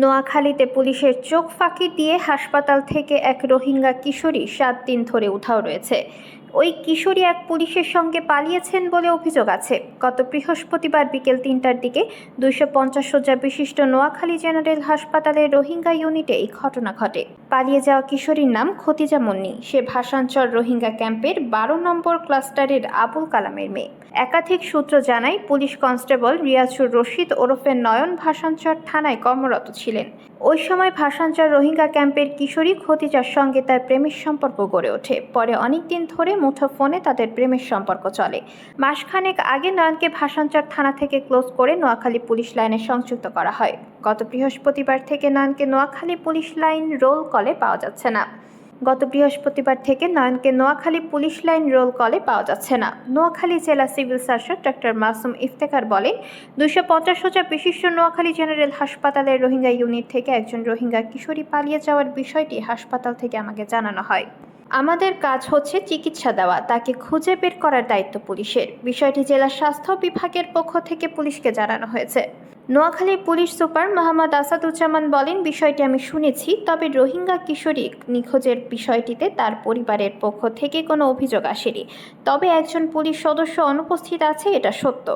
নোয়াখালীতে পুলিশের চোখ ফাঁকি দিয়ে হাসপাতাল থেকে এক রোহিঙ্গা কিশোরী সাত দিন ধরে উধাও রয়েছে। ওই কিশোরী এক পুলিশের সঙ্গে পালিয়েছেন বলে অভিযোগ আছে। গত বৃহস্পতিবার বিকেল তিনটার দিকে দুইশো পঞ্চাশ শয্যা বিশিষ্ট নোয়াখালী জেনারেল হাসপাতালের রোহিঙ্গা ইউনিটে এই ঘটনা ঘটে। পালিয়ে যাওয়া কিশোরীর নাম খতিজা মুন্নি। সে ভাষাঞ্চল রোহিঙ্গা ক্যাম্পের বারো নম্বর ক্লাস্টারের আবুল কালামের মেয়ে। একাধিক সূত্র জানায় পুলিশ কনস্টেবল রিয়াজুর রশিদ ওরফে নয়ন ভাষাঞ্চর থানায় কর্মরত ছিলেন। ওই সময় ভাষাঞ্চর রোহিঙ্গা ক্যাম্পের কিশোরী খতিজার সঙ্গে তার প্রেমের সম্পর্ক গড়ে ওঠে। পরে অনেক দিন ধরে মুঠো ফোনে তাদের প্রেমের সম্পর্ক চলে। মাসখানেক আগে নয়নকে ভাষাঞ্চর থানা থেকে ক্লোজ করে নোয়াখালী পুলিশ লাইনে সংযুক্ত করা হয়। গত বৃহস্পতিবার থেকে নয়নকে নোয়াখালী পুলিশ লাইন রোল কলে পাওয়া যাচ্ছে না। গত বৃহস্পতিবার থেকে নয়নকে নোয়াখালী পুলিশ লাইন রোল কলে পাওয়া যাচ্ছে না। নোয়াখালী জেলা civil surgeon doctor Masum Iftekhar বলেন, দুশো পঞ্চাশ হাজার বিশিষ্ট নোয়াখালী জেনারেল হাসপাতালের রোহিঙ্গা ইউনিট থেকে একজন রোহিঙ্গা কিশোরী পালিয়ে যাওয়ার বিষয়টি হাসপাতাল থেকে আমাকে জানানো হয়। আমাদের কাজ হচ্ছে চিকিৎসা দেওয়া, তাকে খুঁজে বের করার দায়িত্ব পুলিশের। বিষয়টি জেলা স্বাস্থ্য বিভাগের পক্ষ থেকে পুলিশকে জানানো হয়েছে। নোয়াখালী পুলিশ সুপার মোহাম্মদ আসাদুজ্জামান বলেন, বিষয়টি আমি শুনেছি, তবে রোহিঙ্গা কিশোরী নিখোঁজের বিষয়টিতে তার পরিবারের পক্ষ থেকে কোনো অভিযোগ আসেনি। তবে একজন পুলিশ সদস্য অনুপস্থিত আছে, এটা সত্য।